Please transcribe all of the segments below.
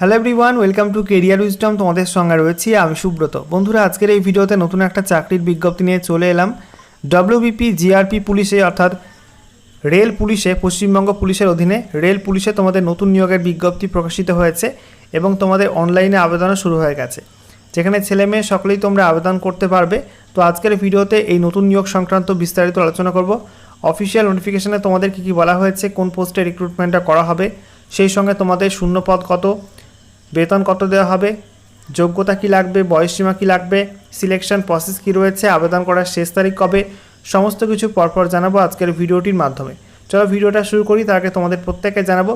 Hello everyone welcome to career wisdom তোমাদের সঙ্গে রয়েছি আমি সুব্রত। বন্ধুরা, আজকের এই ভিডিওতে নতুন একটা চাকরির বিজ্ঞপ্তি নিয়ে চলে এলাম। ডব্লিউবিপি জিআরপি পুলিশে, অর্থাৎ রেল পুলিশে, পশ্চিমবঙ্গ পুলিশের অধীনে রেল পুলিশে তোমাদের নতুন নিয়োগের বিজ্ঞপ্তি প্রকাশিত হয়েছে এবং তোমাদের অনলাইনে আবেদনও শুরু হয়ে গেছে। যেখানে ছেলে মেয়ে সকলেই তোমরা আবেদন করতে পারবে। তো আজকের ভিডিওতে এই নতুন নিয়োগ সংক্রান্ত বিস্তারিত আলোচনা করব। অফিসিয়াল নোটিফিকেশনে তোমাদের কী কী বলা হয়েছে, কোন পোস্টে রিক্রুটমেন্টটা করা হবে, সেই সঙ্গে তোমাদের শূন্যপদ কত বেতন কত দেওয়া হবে? যোগ্যতা কি লাগবে? বয়সসীমা কি লাগবে? সিলেকশন প্রসেস কি রয়েছে? আবেদন করার শেষ তারিখ কবে? সমস্ত কিছু পরপর জানাব আজকের ভিডিওটির মাধ্যমে। চলো ভিডিওটা শুরু করি, তার আগে তোমাদের প্রত্যেককে জানাব।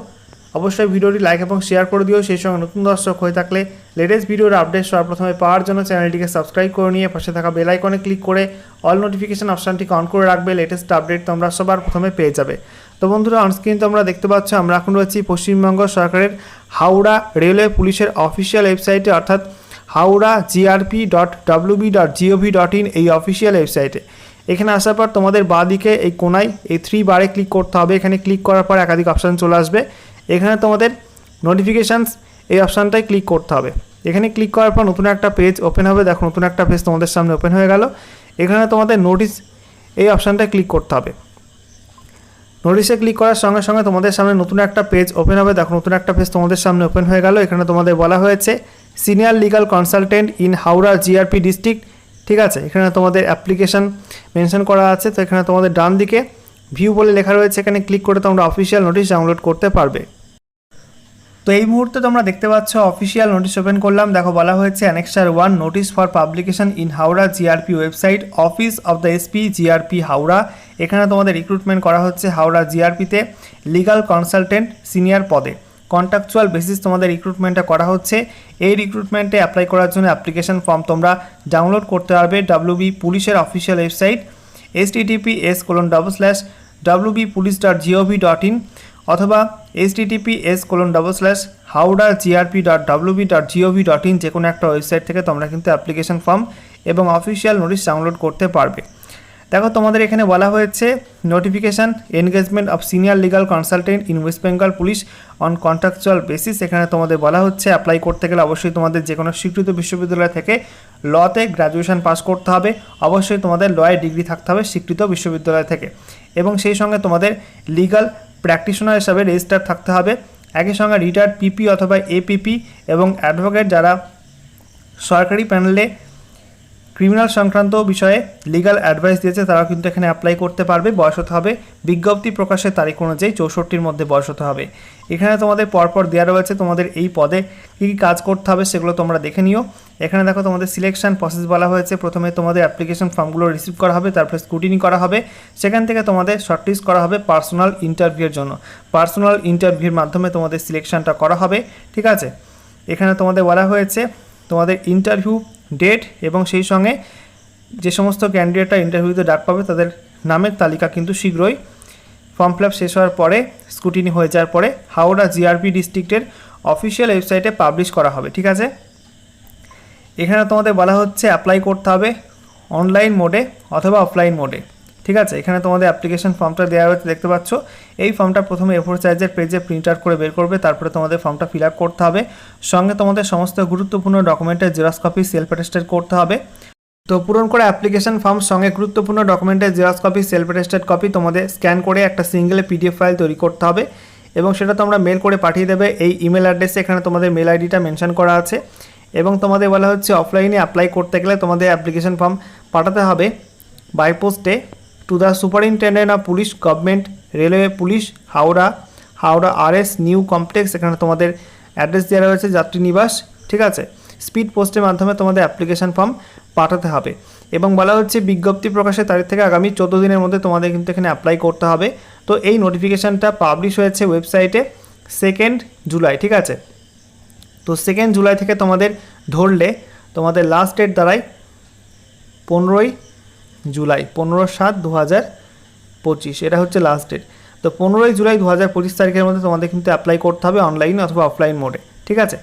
অবশ্যই ভিডিওটি লাইক এবং শেয়ার করে দিও, সেই সঙ্গে নতুন দর্শক হয়ে থাকলে লেটেস্ট ভিডিওর আপডেট সবার প্রথমে পাওয়ার জন্য চ্যানেলটিকে সাবস্ক্রাইব করে নিয়ে পাশে থাকা বেল আইকনে ক্লিক করে অল নোটিফিকেশন অপশানটিকে অন করে রাখবে। লেটেস্ট আপডেট তোমরা সবার প্রথমে পেয়ে যাবে। তো বন্ধুরা অনস্ক্রিন তোমরা দেখতে পাচ্ছ, আমরা এখন রয়েছি পশ্চিমবঙ্গ সরকারের হাওড়া রেলওয়ে পুলিশের অফিসিয়াল ওয়েবসাইটে অর্থাৎ Howrah GRP dot WB dot GOV dot in এই অফিসিয়াল ওয়েবসাইটে এখানে আসার পর তোমাদের বাঁদিকে এই কোনায় এই থ্রি বারে ক্লিক করতে হবে। এখানে ক্লিক করার পর একাধিক অপশান চলে আসবে। এখানে তোমাদের নোটিফিকেশানস এই অপশানটায় ক্লিক করতে হবে। এখানে ক্লিক করার পর নতুন একটা পেজ ওপেন হবে। দেখো, নতুন একটা পেজ তোমাদের সামনে ওপেন হয়ে গেল। এখানে তোমাদের নোটিশ এই অপশানটায় ক্লিক করতে হবে। নোটিশে ক্লিক করার সঙ্গে সঙ্গে তোমাদের সামনে নতুন একটা পেজ ওপেন হবে। দেখো, নতুন একটা পেজ তোমাদের সামনে ওপেন হয়ে গেল। এখানে তোমাদের বলা হয়েছে senior legal consultant in Howrah GRP district ঠিক আছে? এখানে তোমাদের অ্যাপ্লিকেশন মেনশন করা আছে। তো এখানে তোমাদের ডান দিকে ভিউ বলে লেখা রয়েছে। এখানে ক্লিক করে তোমরা অফিসিয়াল নোটিশ ডাউনলোড করতে পারবে। তো এই মুহূর্তে তোমরা দেখতে পাচ্ছ অফিসিয়াল নোটিশ ওপেন করলাম। দেখো, বলা হয়েছে annexure one notice for publication in Howrah GRP website office of the SP GRP Howrah. এখানে তোমাদের রিক্রুটমেন্ট করা হচ্ছে হাওড়া জিআরপিতে লিগাল কনসালটেন্ট সিনিয়র পদে। কন্ট্রাকচুয়াল বেসিস তোমাদের রিক্রুটমেন্টটা করা হচ্ছে। এই রিক্রুটমেন্টে অ্যাপ্লাই করার জন্য অ্যাপ্লিকেশন ফর্ম তোমরা ডাউনলোড করতে পারবে ডাব্লিউবি পুলিশের official website S TTP S colon double slash WB police dot GOV dot in অথবা H TTP S colon double slash Howrah GRP dot WB dot GOV dot in যে কোনো একটা website থেকে তোমরা কিন্তু অ্যাপ্লিকেশন ফর্ম এবং official notice download করতে পারবে। দেখো, তোমাদের এখানে বলা হয়েছে notification engagement of senior legal consultant in West Bengal police on contractual basis এখানে তোমাদের বলা হচ্ছে অ্যাপ্লাই করতে গেলে অবশ্যই তোমাদের যে কোনো স্বীকৃত বিশ্ববিদ্যালয় থেকে লতে গ্র্যাজুয়েশন পাস করতে হবে। অবশ্যই তোমাদের লয়ে ডিগ্রি থাকতে হবে স্বীকৃত বিশ্ববিদ্যালয় থেকে। এবং সেই সঙ্গে তোমাদের লিগাল প্র্যাকটিশনার হিসাবে রেজিস্টার থাকতে হবে। একই সঙ্গে রিটায়ার্ড পিপি অথবা এপিপি এবং অ্যাডভোকেট যারা সরকারি প্যানেলে ক্রিমিনাল সংক্রান্ত বিষয়ে লিগাল অ্যাডভাইস দিয়েছে, তারাও কিন্তু এখানে অ্যাপ্লাই করতে পারবে, বয়স হতে হবে। বিজ্ঞপ্তি প্রকাশের তারিখ অনুযায়ী চৌষট্টির মধ্যে বয়স হতে হবে। এখানে তোমাদের পরপর দেওয়া রয়েছে তোমাদের এই পদে কী কী কাজ করতে হবে, সেগুলো তোমরা দেখে নিও। এখানে দেখো তোমাদের সিলেকশন প্রসেস বলা হয়েছে। প্রথমে তোমাদের অ্যাপ্লিকেশন ফর্মগুলো রিসিভ করা হবে, তারপরে স্কুটিনি করা হবে। সেখান থেকে তোমাদের শর্টলিস্ট করা হবে পার্সোনাল ইন্টারভিউর জন্য। পার্সোনাল ইন্টারভিউর মাধ্যমে তোমাদের সিলেকশনটা করা হবে, ঠিক আছে? এখানে তোমাদের বলা হয়েছে, তোমাদের ইন্টারভিউ ডেট এবং সেই সঙ্গে যে সমস্ত ক্যান্ডিডেটরা ইন্টারভিউতে ডাক পাবে, তাদের নামের তালিকা কিন্তু শীঘ্রই ফর্ম ফিল শেষ হওয়ার পরে স্কুটিনি হয়ে যাওয়ার পরে হাওড়া জিআরপি ডিস্ট্রিক্টের অফিসিয়াল ওয়েবসাইটে পাবলিশ করা হবে, ঠিক আছে? এখানে তোমাদের বলা হচ্ছে অ্যাপ্লাই করতে হবে অনলাইন মোডে অথবা অফলাইন মোডে ঠিক আছে? এখানে তোমাদের অ্যাপ্লিকেশন ফর্মটা দেওয়া হয়েছে, দেখতে পাচ্ছ? এই ফর্মটা প্রথমে এফোর সাইজের পেজে প্রিন্ট আউট করে বের করবে, তারপরে তোমাদের ফর্মটা ফিল আপ করতে হবে। সঙ্গে তোমাদের সমস্ত গুরুত্বপূর্ণ ডকুমেন্টের জেরক্স কপি সেলফ অ্যাটেস্টেড করতে হবে। তো পূরণ করে অ্যাপ্লিকেশন ফর্ম সঙ্গে গুরুত্বপূর্ণ ডকুমেন্টের xerox copy self attested copy তোমাদের স্ক্যান করে একটা সিঙ্গেল পিডিএফ ফাইল তৈরি করতে হবে এবং সেটা তোমরা মেল করে পাঠিয়ে দেবে। এই ইমেল অ্যাড্রেসে এখানে তোমাদের মেল আইডিটা মেনশন করা আছে এবং তোমাদের বলা হচ্ছে অফলাইনে অ্যাপ্লাই করতে গেলে তোমাদের অ্যাপ্লিকেশন ফর্ম পাঠাতে হবে। বাই পোস্টে to the superintendent of police government railway police Howrah Howrah RS new complex এখানে তোমাদের অ্যাড্রেস দেওয়া রয়েছে, যাত্রী নিবাস, ঠিক আছে? স্পিড পোস্টের মাধ্যমে তোমাদের অ্যাপ্লিকেশান ফর্ম পাঠাতে হবে। এবং বলা হচ্ছে, বিজ্ঞপ্তি প্রকাশের তারিখ থেকে আগামী চোদ্দ দিনের মধ্যে তোমাদের কিন্তু এখানে অ্যাপ্লাই করতে হবে। তো এই নোটিফিকেশানটা পাবলিশ হয়েছে ওয়েবসাইটে সেকেন্ড জুলাই ঠিক আছে? তো সেকেন্ড জুলাই থেকে তোমাদের ধরলে, তোমাদের লাস্ট ডেট দাঁড়ায় পনেরোই জুলাই, পনেরো সাত দু হাজার পঁচিশ। এটা হচ্ছে লাস্ট ডেট তো পনেরোই জুলাই দু হাজার পঁচিশ তারিখের মধ্যে তোমাদের কিন্তু অ্যাপ্লাই করতে হবে অনলাইন অথবা অফলাইন মোডে ঠিক আছে?